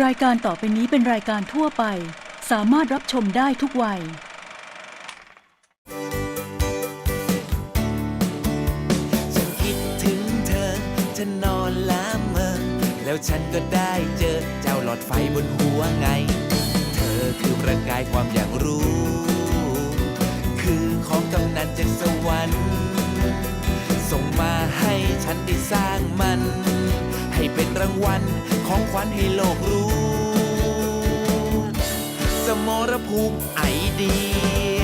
รายการต่อไปนี้เป็นรายการทั่วไป สามารถรับชมได้ทุกวัย ฉันคิดถึงเธอจะนนอนละเมอแล้วฉันก็ได้เจอเจ้าหลอดไฟบนหัวไง เธอคือประกายความอยากรู้ คือของกำนันจากสวรรค์ส่งมาให้ฉันได้สร้างมัน เป็นรางวัลของขวัญให้โลกรู้ สมรภูมิไอเดีย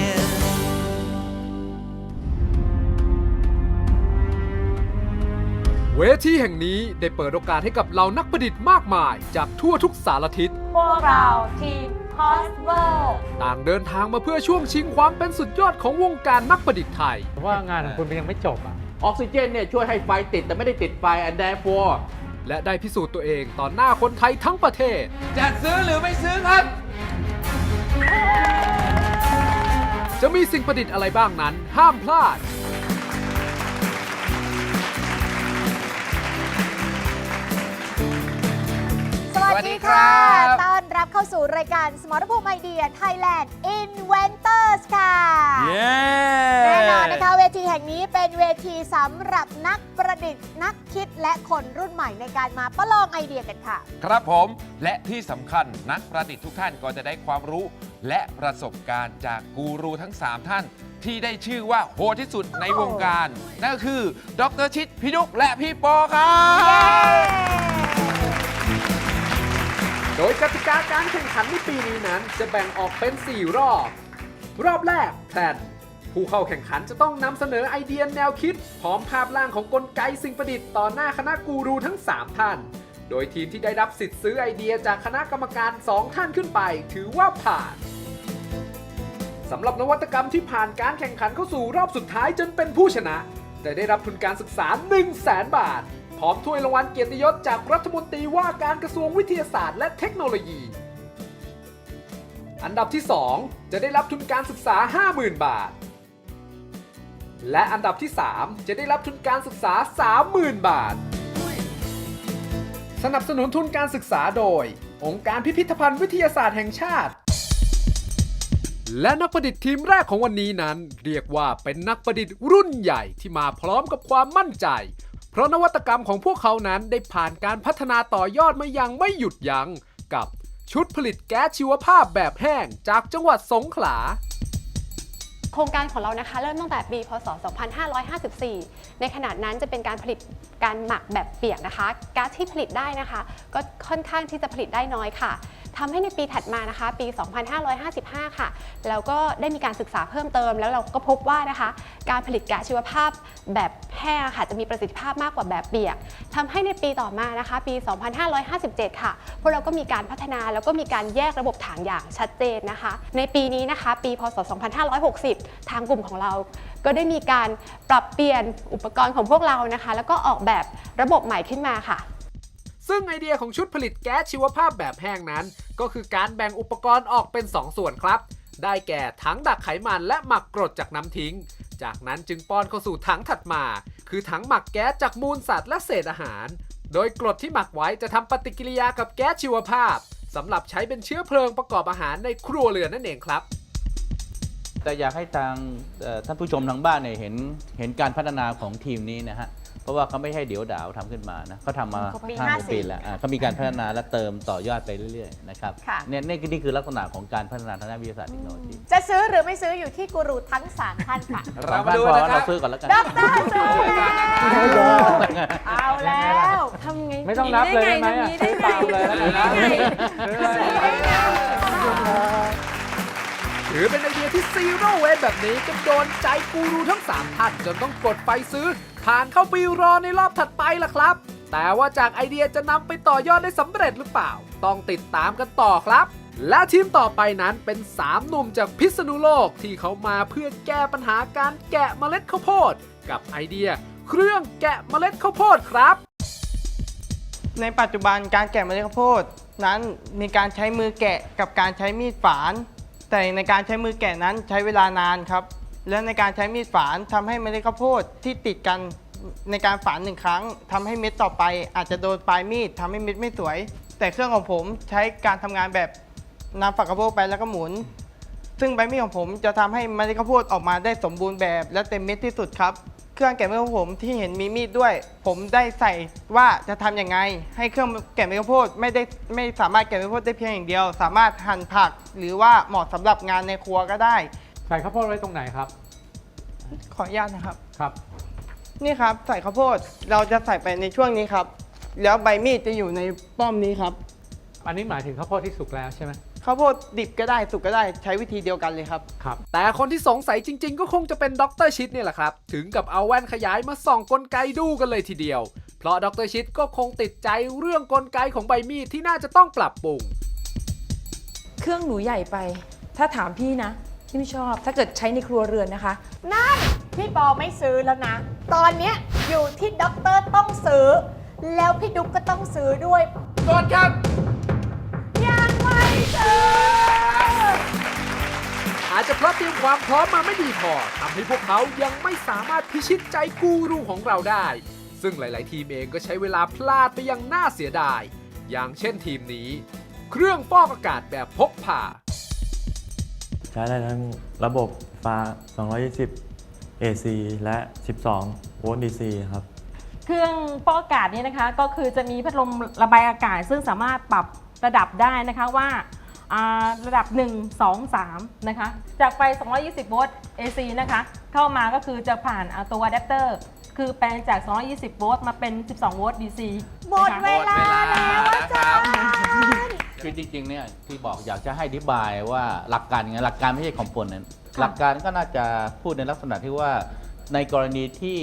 เวทีแห่งนี้ได้เปิดโอกาสให้กับเหล่านักประดิษฐ์มากมาย จากทั่วทุกสารทิศ พวกเราทีม Possible ต่างเดินทางมาเพื่อช่วงชิงความเป็นสุดยอดของวงการนักประดิษฐ์ไทย ว่างานของคุณยังไม่จบอะ ออกซิเจนเนี่ยช่วยให้ไฟติดแต่ไม่ได้ติดไฟ and therefore และได้พิสูจน์ตัวเองต่อหน้าคนไทยทั้งประเทศ จะซื้อหรือไม่ซื้อครับ จะมีสิ่งประดิษฐ์อะไรบ้างนั้น ห้ามพลาด สวัสดีค่ะต้อนรับ เข้าสู่รายการสมรภูมิไอเดีย Thailand Inventors ค่ะเย้แน่นอนนะคะเวทีแห่งนี้เป็นเวทีสำหรับนักประดิษฐ์ นักคิดและคนรุ่นใหม่ในการมาประลองไอเดียกันค่ะ ครับผมและที่สำคัญนักประดิษฐ์ทุกท่านก็จะได้ความรู้ และประสบการณ์จากกูรูทั้ง 3 ท่าน ที่ได้ชื่อว่าโหดที่สุดในวงการ นั่นก็คือ ดรชิดพี่ดุกและพี่ปอครับ โดยกติกาการแข่งขันในปีนี้นั้น จะแบ่งออกเป็น 4 รอบ รอบแรกแพลนผู้เข้าแข่งขันจะต้องนำเสนอไอเดียแนวคิด พร้อมภาพร่างของกลไกสิ่งประดิษฐ์ต่อหน้าคณะกูรูทั้ง 3 ท่าน โดยทีมที่ได้รับสิทธิ์ซื้อไอเดียจากคณะกรรมการ 2 ท่านขึ้นไป ถือว่าผ่านสำหรับนวัตกรรมที่ผ่านการแข่งขันเข้าสู่รอบสุดท้ายจนเป็นผู้ชนะ จะได้รับทุนการศึกษา 1 0 0 0 0แบาท พร้อมถ้วยรางวัลเกียรติยศจากรัฐมนตรีว่าการกระทรวงวิทยาศาสตร์และเทคโนโลยี อันดับที่ 2 จะได้รับทุนการศึกษา 50,000 บาท และอันดับที่ 3 จะได้รับทุนการศึกษา 30,000 บาท สนับสนุนทุนการศึกษาโดย องค์การพิพิธภัณฑ์วิทยาศาสตร์แห่งชาติ และนักประดิษฐ์ทีมแรกของวันนี้นั้น เรียกว่าเป็นนักประดิษฐ์รุ่นใหญ่ที่มาพร้อมกับความมั่นใจ ราะนวัตกรรมของพวกเขานั้นได้ผ่านการพัฒนาต่อยอดมาอย่างไม่หยุดยัง้งกับชุดผลิตแก๊สชีวภาพแบบแห้งจากจังหวัดสงขลา โครงการของเรานะคะ เริ่มตั้งแต่ปีพศ 2554 ในขนาดนั้นจะเป็นการผลิตการหมักแบบเปียกนะคะ ก๊าซที่ผลิตได้นะคะ ก็ค่อนข้างที่จะผลิตได้น้อยค่ะ ทำให้ในปีถัดมานะคะ ปี 2555 ค่ะ แล้วก็ได้มีการศึกษาเพิ่มเติม แล้วเราก็พบว่านะคะ การผลิตก๊าซชีวภาพแบบแห้งค่ะจะมีประสิทธิภาพมากกว่าแบบเปียกทำให้ในปีต่อมานะคะ ปี 2557 ค่ะ พวกเราก็มีการพัฒนาแล้วก็มีการแยกระบบถังอย่างชัดเจนนะคะ ในปีนี้นะคะ ปี พศ 2560 ทางกลุ่มของเรา ก็ได้มีการปรับเปลี่ยนอุปกรณ์ของพวกเรานะคะ แล้วก็ออกแบบระบบใหม่ขึ้นมาค่ะ ซึ่งไอเดียของชุดผลิตแก๊สชีวภาพแบบแห้งนั้น ก็คือการแบ่งอุปกรณ์ออกเป็น 2 ส่วนครับ ได้แก่ถังดักไขมันและหมักกรดจากน้ำทิ้ง จากนั้นจึงป้อนเข้าสู่ถังถัดมา คือถังหมักแก๊สจากมูลสัตว์และเศษอาหาร โดยกรดที่หมักไว้จะทำปฏิกิริยากับแก๊สชีวภาพสำหรับใช้เป็นเชื้อเพลิงประกอบอาหารในครัวเรือนนั่นเองครับแต่อยากให้ทางท่านผู้ชมทางบ้านเนี่ยเห็นเห็นการพัฒนาของทีมนี้นะฮะ ราะว่าเขาไม่ใช่เดี๋ยวดาวทำขึ้นมานะเขาทำมาปีห้าหก54ปีแล้วอะเขามีการพัฒนาและเติมต่อยอดไปเรื่อยๆนะครับค่ะเนี่ยนี่นี่คือลักษณะของการพัฒนาทางด้านวิทยาศาสตร์เทคโนโลยีจะซื้อหรือไม่ซื้ออยู่ที่กูรูทั้ง3ท่านค่ะเรามาดูพอนะครับเราซื้อก่อนแล้วกันดรซื้อแล้วเอาแล้วทำไงไม่ต้องนับเลยได้ไหมอะซื้อตามเลยแล้วกันนะซื้ออะไรนะถือเป็นไอเดียที่ซีโร่เวทแบบนี้จนโดนใจกูรูทั้ง 3 ท่านจนต้องกดไฟซื้อ ผ่านเข้าไปรอในรอบถัดไปล่ะครับ แต่ว่าจากไอเดียจะนำไปต่อยอดได้สำเร็จหรือเปล่า ต้องติดตามกันต่อครับ และทีมต่อไปนั้นเป็น3หนุ่มจากพิษณุโลกที่เขามาเพื่อแก้ปัญหาการแกะเมล็ดข้าวโพด กับไอเดีย เครื่องแกะเมล็ดข้าวโพดครับ ในปัจจุบันการแกะเมล็ดข้าวโพดนั้นมีการใช้มือแกะกับการใช้มีดฝาน แต่ในการใช้มือแกะนั้นใช้เวลานานครับ และในการใช้มีดฝานทำให้เมล็ดข้าวโพดที่ติดกันในการฝานหนึ่งครั้งทำให้เม็ดต่อไป อาจจะโดนปลายมีดทำให้เม็ดไม่สวย แต่เครื่องของผมใช้การทำงานแบบนำฝักข้าวโพดไปแล้วก็หมุน ซึ่งใบมีดของผมจะทำให้เมล็ดข้าวโพดออกมาได้สมบูรณ์แบบ และเต็มเม็ดที่สุดครับเครื่องแกะเม็ดของผมที่เห็นมีมีดด้วย ผมได้ใส่ว่าจะทำยังไง ให้เครื่องแกะเม็ดข้าวโพดไม่ได้ไม่สามารถแกะเม็ดข้าวโพดได้เพียงอย่างเดียว สามารถหั่นผัก หรือว่าเหมาะสำหรับงานในครัวก็ได้ ใส่ข้าวโพดไว้ตรงไหนครับ ขออนุญาตนะครับ ครับ นี่ครับใส่ข้าวโพดเราจะใส่ไปในช่วงนี้ครับ แล้วใบมีดจะอยู่ในป้อมนี้ครับอันนี้หมายถึงข้าวโพดที่สุกแล้วใช่ไหมข้าวโพดดิบก็ได้สุกก็ได้ใช้วิธีเดียวกันเลยครับ ครับ แต่คนที่สงสัยจริง ๆ ก็คงจะเป็นดรชิดเนี่ยแหละครับ ถึงกับเอาแว่นขยายมาส่องกลไกดูกันเลยทีเดียว เพราะดรชิดก็คงติดใจเรื่องกลไกของใบมีดที่น่าจะต้องปรับปรุง เครื่องหนูใหญ่ไป ถ้าถามพี่นะ พี่ไม่ชอบถ้าเกิดใช้ในครัวเรือนนะคะ นั่นพี่ปอไม่ซื้อแล้วนะ ตอนเนี้ยอยู่ที่ด็อกเตอร์ต้องซื้อ แล้วพี่ดุ๊กก็ต้องซื้อด้วยกดครับ ยังไม่ซื้อ อาจจะเพราะเตรียมความพร้อมมาไม่ดีพอทำให้พวกเขายังไม่สามารถพิชิตใจกูรูของเราได้ ซึ่งหลาย ๆ ทีมเองก็ใช้เวลาพลาดไปอยังน่าเสียดาย อย่างเช่นทีมนี้ เครื่องฟอกอากาศแบบพกพา ใช้ได้ทั้งระบบไฟฟ้า 220 AC และ 12 โวลต์ DC ครับ เครื่องฟอกอากาศเนี่ยนะคะ ก็คือจะมีพัดลมระบายอากาศ ซึ่งสามารถปรับระดับได้นะคะว่าอ่าระดับ 1 2 3 นะคะ จากไฟ 220 โวลต์ AC นะคะ เข้ามาก็คือจะผ่านอ่าตัวอะแดปเตอร์ คือแปลงจาก 220 โวลต์มาเป็น 12 โวลต์ DC หมดเวลาแล้วอาจารย์ คือจริงๆเนี่ยที่บอกอยากจะให้อธิบายว่าหลักการยังไงหลักการไม่ใช่คอมโพนนั้นหลักการก็น่าจะพูดในลักษณะที่ว่าในกรณีที่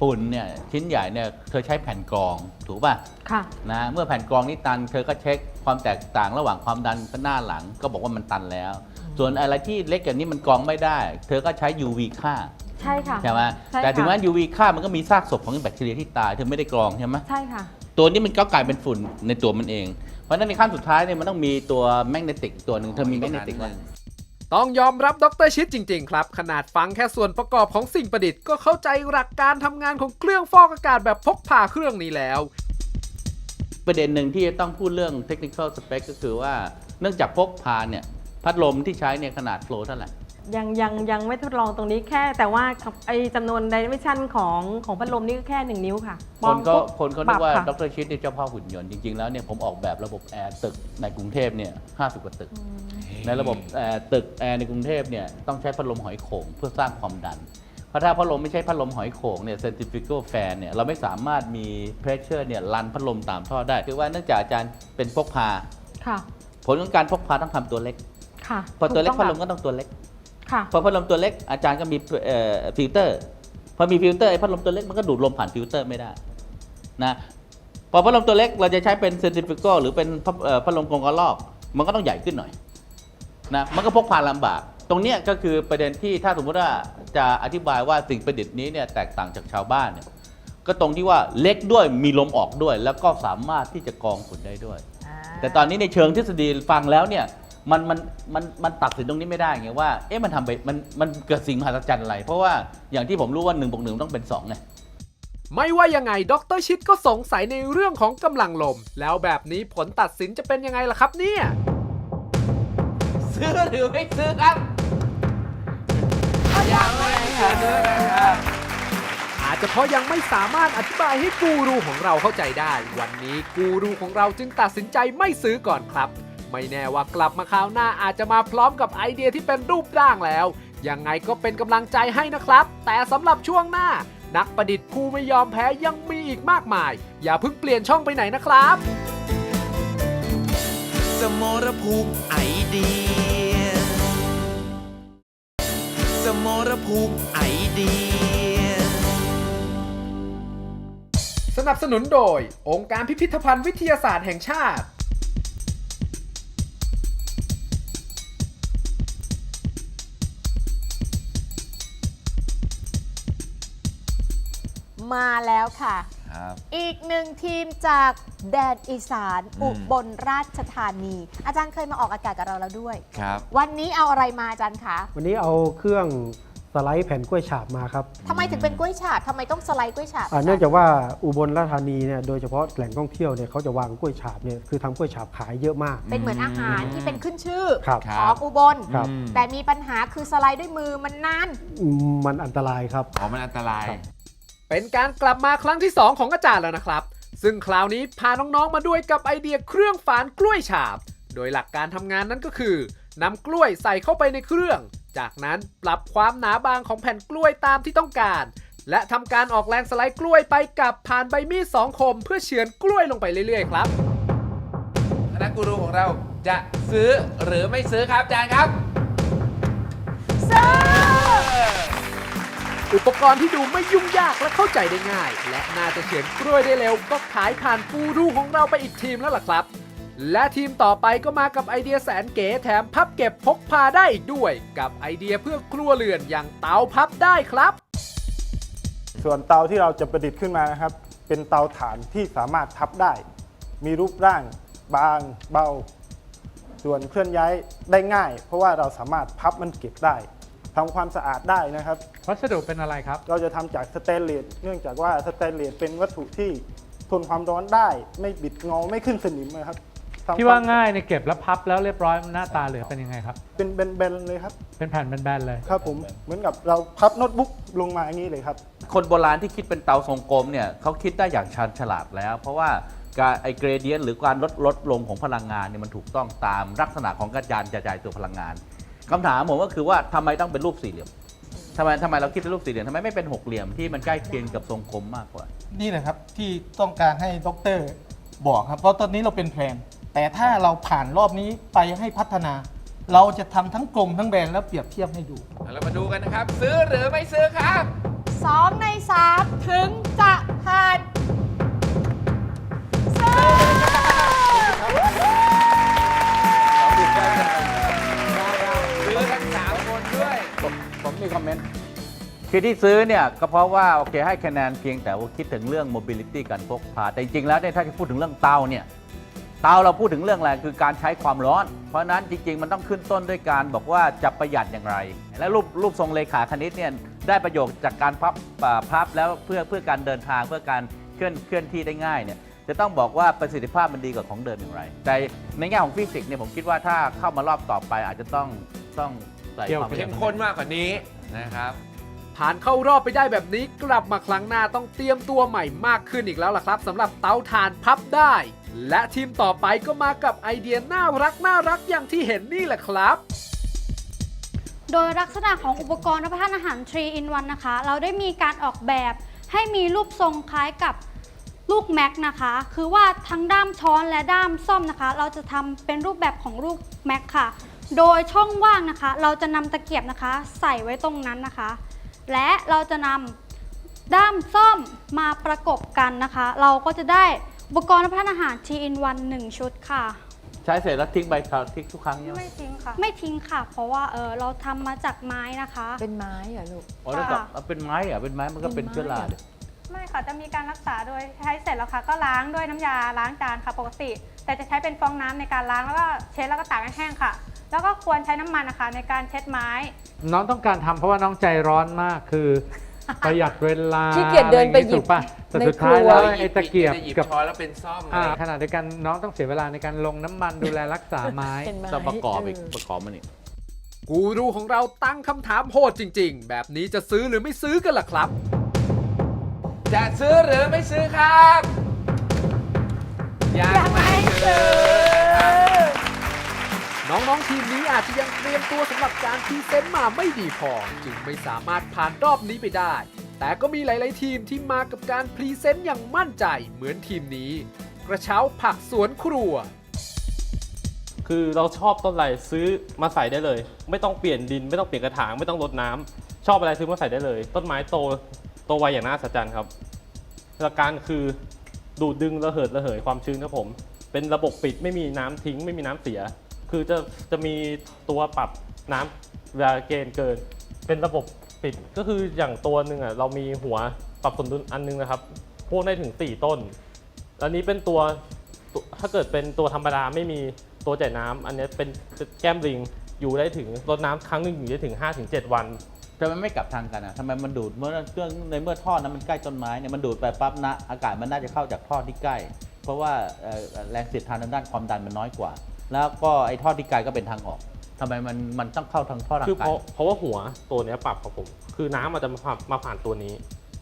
ปุ่นเนี่ยชิ้นใหญ่เนี่ยเธอใช้แผ่นกรองถูกป่ะค่ะนะเมื่อแผ่นกรองนี้ตันเธอก็เช็คความแตกต่างระหว่างความดันหน้าหลังก็บอกว่ามันตันแล้ว ส่วนอะไรที่เล็กอย่างนี้มันกรองไม่ได้ เธอก็ใช้ UV ค่าใช่ค่ะ ใช่ไหมใช่แต่ถึงแม้ ค่ะ UV ค่ามันก็มีซากศพของแบคทีเรียที่ตายเธอไม่ได้กรองใช่ไหมใช่ค่ะ ตัวนี้มันก็กลายเป็นฝุ่นในตัวมันเอง เพราะฉะนั้นในขั้นสุดท้ายเนี่ยมันต้องมีตัวแมกเนติกตัวหนึ่งเธอมีแมกเนติกว่าต้องยอมรับดรชิดจริง ๆ ครับ ขนาดฟังแค่ส่วนประกอบของสิ่งประดิษฐ์ก็เข้าใจหลักการทำงานของเครื่องฟอกอากาศแบบพกพาเครื่องนี้แล้ว ประเด็นหนึ่งที่จะต้องพูดเรื่องเทคนิค a l สเปคก็คือว่าเนื่องจากพกพาเนี่ย พัดลมที่ใช้เนี่ยขนาดโฟลว์เท่าไหร่ ยังยังยังไม่ทดลองตรงนี้แค่ แต่ว่าไอจำนวนไดเมชันของของพัดลมนี่ก็แค่ 1 นิ้วค่ะคนก็ปุ๊บคนก็นึกว่าปรับดค่ะรชิดเนี่ยเจ้าพ่อหุ่นยนต์จริงๆแล้วเนี่ยผมออกแบบระบบแอร์ตึกในกรุงเทพเนี่ยห้กว่าตึก ในระบบแอร์ตึกแอร์ในกรุงเทพเนี่ยต้องใช้พัดลมหอยโข่งเพื่อสร้างความดันเพราะถ้าพัดลมไม่ใช่พัดลมหอยโข่งเนี่ย centrifugal fan เนี่ยเราไม่สามารถมี pressure เนี่ยรันพัดลมตามท่อได้คือว่าเนื่องจากอาจารย์เป็นพกพาค่ะผลของการพกพาต้องทำตัวเล็กค่ะพอตัวเล็กถูพัดต้ลงมก็ต้องตัวเล็ก ค่ะ พอพัดลมตัวเล็กอาจารย์ก็มีเอ่อฟิลเตอร์พอมีฟิลเตอร์ไอ้พัดลมตัวเล็กมันก็ดูดลมผ่านฟิลเตอร์ไม่ได้นะพอพัดลมตัวเล็กเราจะใช้เป็นเซนติฟิก a l หรือเป็นพัดเอ่อพัดลมกรงกระรอก มันก็ต้องใหญ่ขึ้นหน่อยนะมันก็พกพาลำบาก ตรงเนี้ยก็คือประเด็นที่ถ้าสมมติว่าจะอธิบายว่าสิ่งประดิษฐ์นี้เนี่ยแตกต่างจากชาวบ้านเนี่ยก็ตรงที่ว่าเล็กด้วยมีลมออกด้วย แล้วก็สามารถที่จะกรองฝุ่นได้ด้วย แต่ตอนนี้ในเชิงทฤษฎีฟังแล้วเนี่ย มันมันมันมันตัดสินตรงนี้ไม่ได้ไงว่าเอ๊ะมันทำไปมันมันเกิดสิ่งมหัศจรรย์อะไร เพราะว่าอย่างที่ผมรู้ว่า1นบวกหต้องเป็น2ไงไม่ว่ายังไงดรชิดก็สงสัยในเรื่องของกำลังลม แล้วแบบนี้ผลตัดสินจะเป็นยังไงล่ะครับเนี่ย ซื้อหรือไม่ซื้อครับอาจจะเพราะยังไม่สามารถอธิบายให้กูรูของเราเข้าใจได้ วันนี้กูรูของเราจึงตัดสินใจไม่ซื้อก่อนครับ ไม่แน่ว่ากลับมาคราวหน้าอาจจะมาพร้อมกับไอเดียที่เป็นรูปร่างแล้ว ยังไงก็เป็นกำลังใจให้นะครับ แต่สำหรับช่วงหน้า นักประดิษฐ์ผู้ไม่ยอมแพ้ยังมีอีกมากมาย อย่าเพิ่งเปลี่ยนช่องไปไหนนะครับ สมรภูมิไอเดีย สมรภูมิไอเดีย สนับสนุนโดย องค์การพิพิธภัณฑ์วิทยาศาสตร์แห่งชาติ มาแล้วค่ะ ครับ อีกหนึ่งทีมจากแดนอีสานอืมอุบลราชธานี อาจารย์เคยมาออกอากาศกับเราแล้วด้วย ครับ วันนี้เอาอะไรมาอาจารย์คะวันนี้เอาเครื่องฟสไลด์แผ่นกล้วยฉาบมาครับทำไมถึงเป็นกล้วยฉาบทำไมต้องสไลด์กล้วยฉาบอ่าเนื่องจากว่าอุบลราชธานีเนี่ยโดยเฉพาะแหล่งท่องเที่ยวเนี่ยเขาจะวางกล้วยฉาบเนี่ยคือทำกล้วยฉาบขายเยอะมาก เป็นเหมือนอาหารที่เป็นขึ้นชื่อครับของอุบล ครับแต่มีปัญหาคือสไลด์ด้วยมือมันนาน อืมมันอันตรายครับ อ๋อมันอันตราย เป็นการกลับมาครั้งที่ 2 ของอาจารย์แล้วนะครับ ซึ่งคราวนี้พาน้องๆมาด้วยกับไอเดียเครื่องฝานกล้วยฉาบ โดยหลักการทำงานนั้นก็คือนำกล้วยใส่เข้าไปในเครื่อง จากนั้นปรับความหนาบางของแผ่นกล้วยตามที่ต้องการ และทำการออกแรงสไลด์กล้วยไปกับผ่านใบมีดสองคม เพื่อเฉือนกล้วยลงไปเรื่อยๆครับคณะกูรูของเราจะซื้อหรือไม่ซื้อครับอาจารย์ครับอุ อุปกรณ์ที่ดูไม่ยุ่งยากและเข้าใจได้ง่าย และน่าจะเฉือนกล้วยได้เร็ว ก็ขายผ่านกูรูของเราไปอีกทีมแล้วล่ะครับ และทีมต่อไปก็มากับไอเดียแสนเก๋แถมพับเก็บพกพาได้อีกด้วย กับไอเดียเพื่อครัวเรือนอย่างเตาพับได้ครับ ส่วนเตาที่เราจะประดิษฐ์ขึ้นมานะครับ เป็นเตาถ่านที่สามารถพับได้ มีรูปร่าง บาง เบา ส่วนเคลื่อนย้ายได้ง่าย เพราะว่าเราสามารถพับมันเก็บได้ ทำความสะอาดได้นะครับ วัสดุเป็นอะไรครับ เราจะทำจากสแตนเลสเนื่องจากว่าสแตนเลสเป็นวัตถุที่ทนความร้อนได้ ไม่บิดงอไม่ขึ้นสนิมนะครับทำที่ว่าง่ายในยเก็บแล้วพับแล้วเรียบร้อยหน้าตาเหลือเป็นยังไงครับ เป็นแบนๆเลยครับ เป็นแผ่นแบนๆเลย ครับผมเหมือนกับเราพับโน้ตบุ๊กลงมาอย่างนี้เลยครับ คนโบราณที่คิดเป็นเตาทรงกลมเนี่ยเขาคิดได้อย่างชาญฉลาดแล้ว เพราะว่าการไอเกรเดียนหรือการลดลดลงของพลังงานเนี่ยมันถูกต้องตามลักษณะของกระจายกระจายตัวพลังงาน คำถามผมก็คือว่าทำไมต้องเป็นรูปสี่เหลี่ยมทำไมทำไมเราคิดเป็นรูปสี่เหลี่ยมทำไมไม่เป็นหกเหลี่ยมที่มันใกล้เคียงกับทรงกลมมากกว่า นี่แหละครับที่ต้องการให้ดรบอกครับเพราะตอนนี้เราเป็นแพลนแต่ถ้าเราผ่านรอบนี้ไปให้พัฒนา เราจะทำทั้งกลมทั้งแบนแล้วเปรียบเทียบให้ดู เรามาดูกันนะครับ ซื้อหรือไม่ซื้อครับ 2 ใน 3 ถึงจะผ่าน คอมเมนต์คือที่ซื้อเนี่ยก็เพราะว่าโอเคให้คะแนนเพียงแต่ว่าคิดถึงเรื่อง mobility การพกพาแต่จริงๆแล้วเนี่ยถ้าจะพูดถึงเรื่องเตาเนี่ยเตาเราพูดถึงเรื่องอะไรคือการใช้ความร้อน เพราะนั้นจริง ๆ มันต้องขึ้นต้นด้วยการบอกว่าจะประหยัดอย่างไร และรูปรูปทรงเลขาคณิตเนี่ยได้ประโยชน์จากการพับพับแล้วเพื่อเพื่อการเดินทางเพื่อการเคลื่อนเคลื่อนที่ได้ง่ายเนี่ยจะต้องบอกว่าประสิทธิภาพมันดีกว่าของเดิมอย่างไร แต่ในแง่ของฟิสิกส์เนี่ยผมคิดว่าถ้าเข้ามารอบต่อไปอาจจะต้องต้อง ใส่ความเข้มข้นมากกว่านี้นะครับผ่านเข้ารอบไปได้แบบนี้กลับมาครั้งหน้าต้องเตรียมตัวใหม่มากขึ้นอีกแล้วล่ะครับสำหรับเตาถ่านพับได้ และทีมต่อไปก็มากับไอเดียน่ารักน่ารักอย่างที่เห็นนี่แหละครับโดยลักษณะของอุปกรณ์รับประทานอาหาร 3 in 1 นะคะ เราได้มีการออกแบบให้มีรูปทรงคล้ายกับลูกแม็กนะคะ คือว่าทั้งด้ามช้อนและด้ามซ่อมนะคะ เราจะทำเป็นรูปแบบของลูกแม็กค่ะ โดยช่องว่างนะคะ เราจะนำตะเกียบนะคะ ใส่ไว้ตรงนั้นนะคะ และเราจะนำด้ามซ่อมมาประกบกันนะคะ เราก็จะได้อุปกรณ์รับประทานอาหาร3 in 1 1ชุดค่ะ ใช้เสร็จแล้วทิ้งใบเขาทิ้งทุกครั้งเนี่ยไม่ทิ้งค่ะ ไม่ทิ้งค่ะ เพราะว่าเออเราทำมาจากไม้นะคะ เป็นไม้เหรอลูก อ๋อแล้วก็เอาเป็นไม้เหรอะเป็นไม้มันก็เป็นเชื้อราดิไม่ค่ะจะมีการรักษาโดยใช้เสร็จแล้วค่ะ ก็ล้างด้วยน้ำยาล้างจานค่ะปกติ แต่จะใช้เป็นฟองน้ำในการล้างแล้วก็เช็ดแล้วก็ตากให้แห้งค่ะ แล้วก็ควรใช้น้ำมันนะคะในการเช็ดไม้ น้องต้องการทำเพราะว่าน้องใจร้อนมากคือ ประหยัดเวลาขี้เกียจเดินไปหยิบถูกป่ะแต่ในสุดท้ายครัวแล้วไอ้ตะเกียบจะหยิบกับช้อนแล้วเป็นซ่อมอ่าอะไรขณะเดียวกันน้องต้องเสียเวลาในการลงน้ำมันดูแลรักษาไม้ต้องประกอบอีกประกอบมันอีกกูรูของเราตั้งคำถามโหดจริง ๆ แบบนี้จะซื้อหรือไม่ซื้อกันล่ะครับ จะซื้อหรือไม่ซื้อครับยังไม่ซื้อ น้องๆทีมนี้อาจจะยังเตรียมตัวสำหรับการพรีเซนต์มาไม่ดีพอ จึงไม่สามารถผ่านรอบนี้ไปได้ แต่ก็มีหลาย ๆ ทีมที่มากับการพรีเซนต์อย่างมั่นใจเหมือนทีมนี้ กระเช้าผักสวนครัว คือเราชอบต้นอะไรซื้อมาใส่ได้เลย ไม่ต้องเปลี่ยนดิน ไม่ต้องเปลี่ยนกระถางไม่ต้องรดน้ำชอบอะไรซื้อมาใส่ได้เลย ต้นไม้โตโตไวอย่างน่าสัศจรรย์ครับหลักการคือดูดดึงระเหิดระเหยความชื้นครับผม เป็นระบบปิดไม่มีน้ำทิ้งไม่มีน้ำเสีย คือจะจะมีตัวปรับน้ำเวลาเกณฑ์เกิน เป็นระบบปิดก็คืออย่างตัวหนึ่งอะเรามีหัวปรับสมดุลอันนึงนะครับพ่วงได้ถึง 4 ต้น อันนี้เป็นตัวตัวถ้าเกิดเป็นตัวธรรมดาไม่มีตัวจ่ายน้ำอันนี้เป็นแก้มลิงอยู่ได้ถึงรดน้ำครั้งหนึ่งอยู่ได้ถึง 5-7 วัน ทำไมไม่กลับทางกันอะทำไมมันดูดเมื่อเครื่องในเมื่อท่อนั้นมันใกล้ต้นไม้เนี่ยมันดูดไปปั๊บนะอากาศมันน่าจะเข้าจากท่อที่ใกล้ เพราะว่าเอ่อแรงเสียดทานทางด้านความดันมันน้อยกว่า แล้วก็ไอ้ท่อที่ไกลก็เป็นทางออกทำไมมันมันต้องเข้าทางท่อทางคือไกลเพราะเพราะว่าหัวตัวเนี้ยปรับครับผม คือน้ำมันจะมาผ่านมาผ่านตัวนี้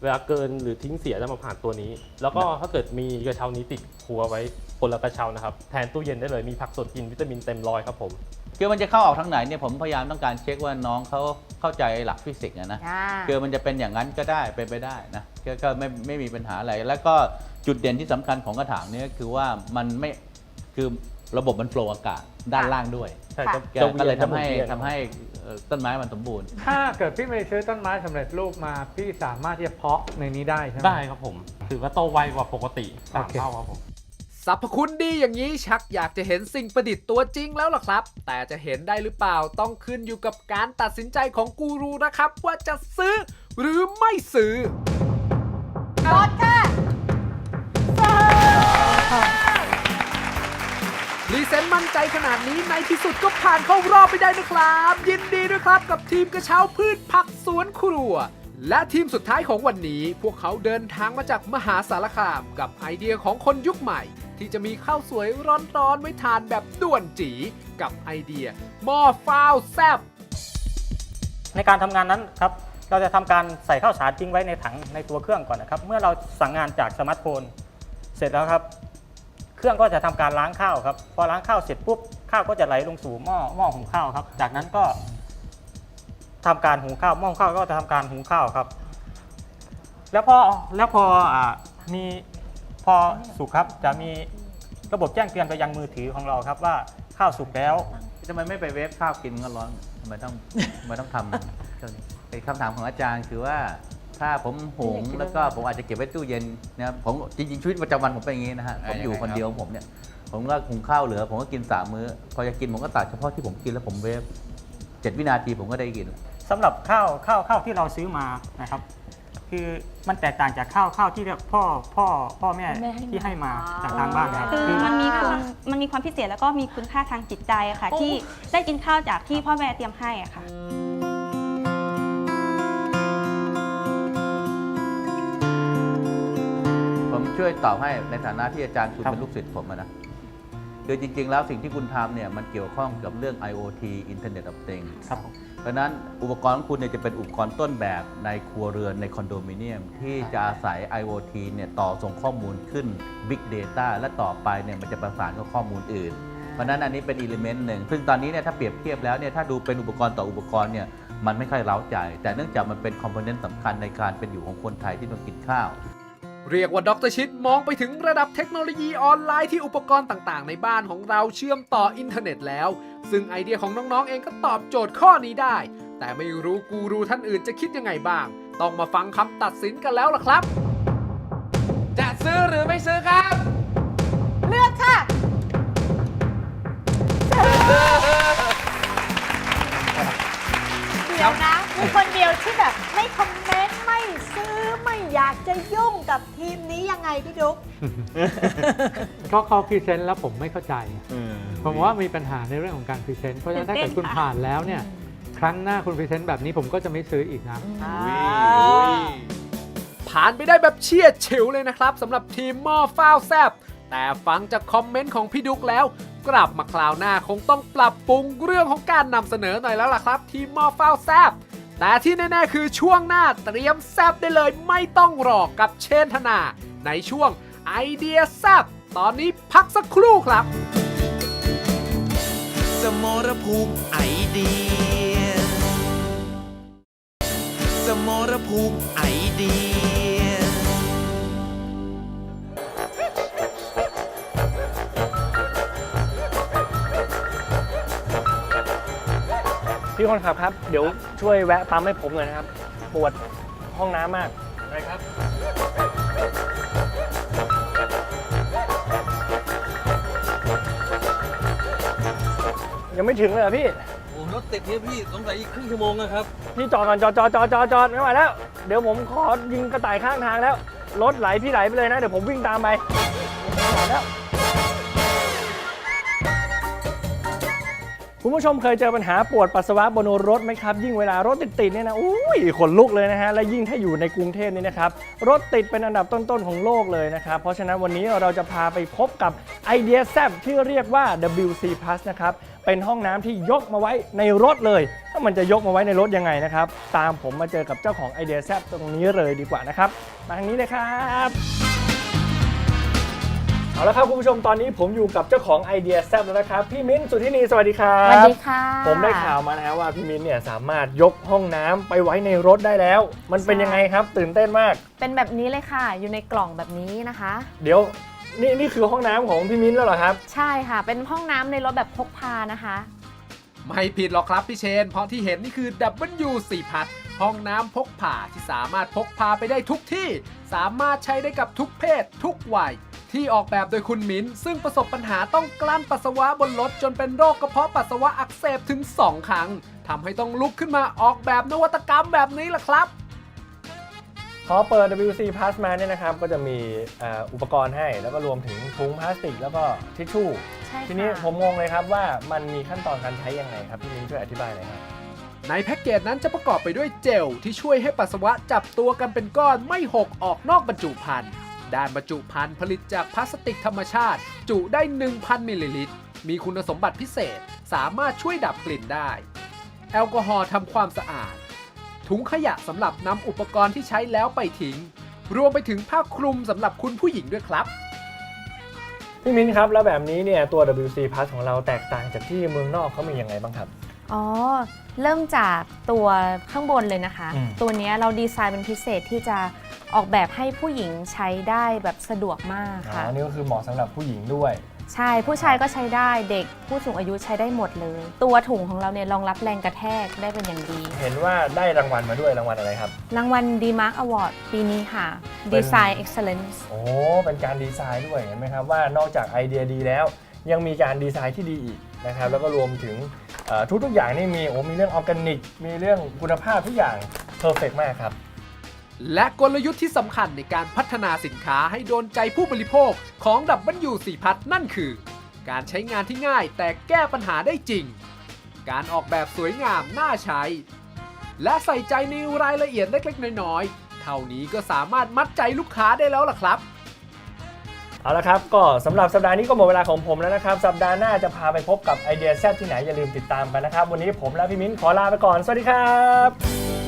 เวลาเกินหรือทิ้งเสียจะมาผ่านตัวนี้ แล้วก็ถ้าเกิดมีกระเช้านี้ติดครัวไว้คนละกระเช้านะครับ แทนตู้เย็นได้เลยมีผักสดกินวิตามินเต็มร้อยครับผมคือมันจะเข้าออกทางไหนเนี่ยผมพยายามต้องการเช็คว่าน้องเขาเข้าใจหลักฟิสิกส์อะนะอ่าคือมันจะเป็นอย่างนั้นก็ได้เป็นไปได้นะ ก็ก็ไม่ไม่มีปัญหาอะไร แล้วก็จุดเด่นที่สำคัญของกระถางเนี้คือว่ามันไม่คือระบบมันโฟล์อากาศด้านล่างด้วยใช่จะแกจะเวียนก็เลยทำให้จะหมุนเวียนทำให้เอ่อต้นไม้มันสมบูรณ์ ถ้าเกิดพี่ไม่ซื้อต้นไม้สำเร็จรูปมาพี่สามารถที่จะเพาะในนี้ได้ใช่ไหม ได้ครับผม ถือว่าโตไวกว่าปกติสามโอเค เท่าครับผม สรรพคุณดีอย่างนี้ชักอยากจะเห็นสิ่งประดิษฐ์ตัวจริงแล้วล่ะครับ แต่จะเห็นได้หรือเปล่าต้องขึ้นอยู่กับการตัดสินใจของกูรูนะครับ ว่าจะซื้อหรือไม่ซื้อ หมดค่ะรีเซนต์มั่นใจขนาดนี้ในที่สุดก็ผ่านเข้ารอบไปได้นะครับ ยินดีด้วยครับกับทีมกระเช้าพืชผักสวนครัว และทีมสุดท้ายของวันนี้ พวกเขาเดินทางมาจากมหาสารคามกับไอเดียของคนยุคใหม่ ที่จะมีข้าวสวยร้อนๆไว้ทานแบบด่วนจีกับไอเดียหม้อฟาวแซบในการทำงานนั้นครับ เราจะทำการใส่ข้าวสารทิ้งไว้ในถังในตัวเครื่องก่อนนะครับ เมื่อเราสั่งงานจากสมาร์ทโฟน เสร็จแล้วครับ เครื่องก็จะทำการล้างข้าวครับ พอล้างข้าวเสร็จปุ๊บข้าวก็จะไหลลงสู่หม้อหม้อหุงข้าวครับ จากนั้นก็ทำการหุงข้าวหม้อหุงข้าวก็จะทำการหุงข้าวครับ แล้วพอแล้วพออมีพอสุกครับจะมีระบบแจ้งเตือนไปยังมือถือของเราครับว่าข้าวสุกแล้วทำไมไม่ไปเวฟข้าวกินก็ร้อน ทำไมต้องทำไมต้องทำเครื่องนี้เป็นคำถามของอาจารย์คือว่า ถ้าผมหุงแล้วก็ผมอาจจะเก็บไว้ตู้เย็นนะครับผมจริงๆชีวิตประจำวันผมเป็นอย่างนี้นะฮะผมอยู่คนเดียวของผมเนี่ย ผมก็หุงข้าวเหลือ ผมก็กินสามมื้อ พอจะกินผมก็ตักเฉพาะที่ผมกินแล้วผมเวฟเจ็ดวินาทีผมก็ได้กิน สำหรับข้าวข้าวข้าวที่เราซื้อมานะครับ คือมันแตกต่างจากข้าวข้าวที่เรียกพ่อพ่อพ่อแม่แม่ให้ที่ให้มาจากทางบ้านครับคือมันมีคุณมันมีความพิเศษแล้วก็มีคุณค่าทางจิตใจอะค่ะที่ได้กินข้าวจากที่พ่อแม่เตรียมให้อะค่ะ ผมช่วยตอบให้ในฐานะที่อาจารย์คุณเป็นลูกศิษย์ผมอะนะคือจริง ๆ แล้วสิ่งที่คุณทำเนี่ยมันเกี่ยวข้องกับเรื่อง IoT Internet of Things ครับ เพราะฉะนั้นอุปกรณ์ของคุณเนี่ยจะเป็นอุปกรณ์ต้นแบบในครัวเรือนในคอนโดมิเนียม ที่จะอาศัย IoT เนี่ยต่อส่งข้อมูลขึ้น Big Data และต่อไปเนี่ยมันจะประสานกับข้อมูลอื่น เพราะฉะนั้นอันนี้เป็นอิเลเมนต์หนึ่งซึ่งตอนนี้เนี่ยถ้าเปรียบเทียบแล้วเนี่ยถ้าดูเป็นอุปกรณ์ต่ออุปกรณ์เนี่ยมันไม่ค่อยเล้าใจ แต่เนื่องจากมันเป็นคอมโพเนนต์สำคัญในการเป็นอยู่ของคนไทยที่ต้องกินข้าว เรียกว่าดรชิดมองไปถึงระดับเทคโนโลยีออนไลน์ที่อุปกรณ์ต่างๆ ในบ้านของเราเชื่อมต่ออินเทอร์เน็ตแล้ว ซึ่งไอเดียของน้องๆเองก็ตอบโจทย์ข้อนี้ได้ แต่ไม่รู้กูรูท่านอื่นจะคิดยังไงบ้าง ต้องมาฟังคำตัดสินกันแล้วล่ะครับ จะซื้อหรือไม่ซื้อครับ เลือกค่ะ เดี๋ยวนะ มีคนเดียวที่แบบไม่คอมเมนต์ไม่ซื้อไม่อยากจะยุ่งกับทีมนี้ยังไงพี่ดุ๊กก็เขาพรีเซนต์แล้วผมไม่เข้าใจผมว่ามีปัญหาในเรื่องของการพรีเซนต์เพราะฉะนั้นถ้าเกิดคุณผ่านแล้วเนี่ยครั้งหน้าคุณพรีเซนต์แบบนี้ผมก็จะไม่ซื้ออีกนะผ่านไปได้แบบเฉียดฉิวเลยนะครับสำหรับทีมหม้อฟ้าวแซบแต่ฟังจากคอมเมนต์ของพี่ดุ๊กแล้ว กลับมาคราวหน้าคงต้องปรับปรุงเรื่องของการนำเสนอหน่อยแล้วล่ะครับ ทีมหม้อฟ้าวแซบ แต่ที่แน่ๆคือช่วงหน้าเตรียมแซบได้เลยไม่ต้องรอกับเชนธนา ในช่วงไอเดียแซบตอนนี้พักสักครู่ครับ สมรภูมิไอเดีย สมรภูมิไอเดีย พี่คนขับครับ เดี๋ยวช่วยแวะปั๊มให้ผมหน่อยนะครับ ปวดห้องน้ำมากได้ครับ ยังไม่ถึงเลยเหรอพี่ โอ้รถติดเนี่ยพี่สงสัยอีกครึ่งชั่วโมงนะครับ พี่จอดก่อนจอดจอดจอดจอดจอดไม่ไหวแล้ว เดี๋ยวผมขอยิงกระต่ายข้างทางแล้ว รถไหลพี่ไหลไปเลยนะ เดี๋ยวผมวิ่งตามไปไม่ไหวแล้ว คุณผู้ชมเคยเจอปัญหาปวดปัสสาวะบนรถไหมครับ ยิ่งเวลารถติดๆเนี่ยนะอุ้ยขนลุกเลยนะฮะ และยิ่งถ้าอยู่ในกรุงเทพนี่นะครับ รถติดเป็นอันดับต้นๆของโลกเลยนะครับ เพราะฉะนั้นวันนี้เราจะพาไปพบกับไอเดียแซบที่เรียกว่า WC Plus นะครับ เป็นห้องน้ำที่ยกมาไว้ในรถเลย ถ้ามันจะยกมาไว้ในรถยังไงนะครับ ตามผมมาเจอกับเจ้าของไอเดียแซบตรงนี้เลยดีกว่านะครับ มาทางนี้เลยครับ เอาละครับคุณผู้ชมตอนนี้ผมอยู่กับเจ้าของไอเดียแซบแล้วนะครับ พี่มิ้นท์สุทธินีสวัสดีครับ สวัสดีค่ะ ผมได้ข่าวมานะฮะว่าพี่มิ้นท์เนี่ยสามารถยกห้องน้ำไปไว้ในรถได้แล้ว มันเป็นยังไงครับตื่นเต้นมาก เป็นแบบนี้เลยค่ะ อยู่ในกล่องแบบนี้นะคะ เดี๋ยวนี่นี่คือห้องน้ำของพี่มิ้นท์แล้วเหรอครับใช่ค่ะ เป็นห้องน้ำในรถแบบพกพานะคะ ไม่ผิดหรอกครับพี่เชน เพราะที่เห็นนี่คือ W4 พัดห้องน้ำพกพาที่สามารถพกพาไปได้ทุกที่ สามารถใช้ได้กับทุกเพศ ทุกวัย ที่ออกแบบโดยคุณมิ้นซึ่งประสบปัญหาต้องกลั้นปัสสาวะบนรถจนเป็นโรคกระเพาะปัสสาวะอักเสบถึง 2 ครั้งทำให้ต้องลุกขึ้นมาออกแบบนวัตกรรมแบบนี้ล่ะครับ พอเปิด WC Plus มาเนี่ยนะครับ ก็จะมีเอ่ออุปกรณ์ให้ แล้วก็รวมถึงถุงพลาสติก แล้วก็ทิชชู่ ใช่ค่ะทีนี้ผมงงเลยครับว่ามันมีขั้นตอนการใช้ยังไงครับ พี่มิ้นช่วยอธิบายหน่อยครับ ในแพ็กเกจนั้นจะประกอบไปด้วยเจลที่ช่วยให้ปัสสาวะจับตัวกันเป็นก้อนไม่หกออกนอกบรรจุภัณฑ์ ด้านบรรจุภัณฑ์ผลิตจากพลาสติกธรรมชาติ จุได้ 1,000 มิลลิลิตร มีคุณสมบัติพิเศษ สามารถช่วยดับกลิ่นได้ แอลกอฮอล์ทำความสะอาด ถุงขยะสำหรับนำอุปกรณ์ที่ใช้แล้วไปทิ้ง รวมไปถึงผ้าคลุมสำหรับคุณผู้หญิงด้วยครับพี่มิ้นครับ แล้วแบบนี้เนี่ยตัว WC Plus ของเราแตกต่างจากที่เมืองนอกเขามียังไงบ้างครับ อ๋อ เริ่มจากตัวข้างบนเลยนะคะอืมตัวเนี้ยเราดีไซน์เป็นพิเศษที่จะ ออกแบบให้ผู้หญิงใช้ได้แบบสะดวกมากอ๋ค่ะ อนี่ก็คือเหมาะสำหรับผู้หญิงด้วย ใช่ผู้ชายก็ใช้ได้เด็กผู้สูงอายุใช้ได้หมดเลย ตัวถุงของเราเนี่ยรองรับแรงกระแทกได้เป็นอย่างดี เห็นว่าได้รางวัลมาด้วยรางวัลอะไรครับ รางวัล d m a r k Award ปีนี้ค่ะ เป็น Design Excellence โอ้เป็นการดีไซน์ด้วยเห็นไหมครับว่านอกจากไอเดียดีแล้ว ยังมีการดีไซน์ที่ดีอีกนะครับแล้วก็รวมถึงเอ่อทุกๆอย่างนี่มีโอ้มีเรื่องออร์แกนิก มีเรื่องคุณภาพทุกอย่างเพอร์เฟกมากครับ และกลยุทธ์ที่สำคัญในการพัฒนาสินค้าให้โดนใจผู้บริโภคของดับบลยูสีพัดนั่นคือ การใช้งานที่ง่ายแต่แก้ปัญหาได้จริง การออกแบบสวยงามน่าใช้ และใส่ใจในรายละเอียดเล็กๆ น้อยๆ เท่านี้ก็สามารถมัดใจลูกค้าได้แล้วล่ะครับ เอาละครับ ก็สำหรับสัปดาห์นี้ก็หมดเวลาของผมแล้วนะครับ สัปดาห์หน้าจะพาไปพบกับไอเดียแซ่บที่ไหนอย่าลืมติดตามกันนะครับ วันนี้ผมและพี่มิ้นขอลาไปก่อน สวัสดีครับ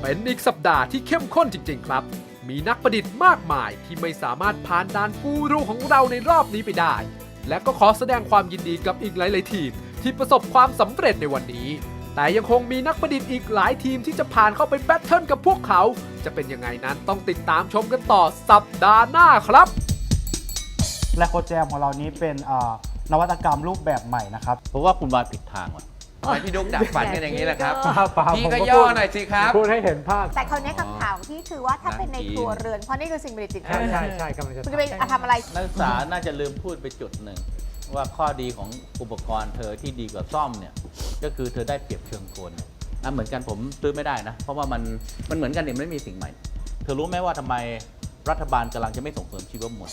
เป็นอีกสัปดาห์ที่เข้มข้นจริง ๆ ครับ มีนักประดิษฐ์มากมายที่ไม่สามารถผ่านด่านกูรูของเราในรอบนี้ไปได้ และก็ขอแสดงความยินดีกับอีกหลายๆทีม ที่ประสบความสำเร็จในวันนี้ แต่ยังคงมีนักประดิษฐ์อีกหลายทีมที่จะผ่านเข้าไปแบทเทิลกับพวกเขา จะเป็นยังไงนั้นต้องติดตามชมกันต่อสัปดาห์หน้าครับ และโคแจมของเรานี้เป็นเอ่อนวัตกรรมรูปแบบใหม่นะครับ เพราะว่าคุณมาผิดทางว่ะ ทำไมพี่ดุ๊กดับฝันกันอย่างนี้ล่ะครับ เปล่าๆพี่ผมก็ก็ย่อพูดหน่อยสิครับ พูดให้เห็นภาพ แต่คราวนี้คำถามที่คือว่าถ้าเป็นในน่ากินครัวเรือน เพราะนี่คือสิ่งผลิตติดใช่ใช่ใช่กำลังจะคุณจะไปทำอะไร นักศึกษาน่าจะลืมพูดไปจุดหนึ่ง ว่าข้อดีของอุปกรณ์เธอที่ดีกว่าซ่อมเนี่ย ก็คือเธอได้เปรียบเชิงกลนะเหมือนกันผมซื้อไม่ได้นะ เพราะว่ามันมันเหมือนกันเนี่ยมันไม่มีสิ่งใหม่ เธอรู้ไหมว่าทำไมรัฐบาลกำลังจะไม่ส่งเสริมชีวมวล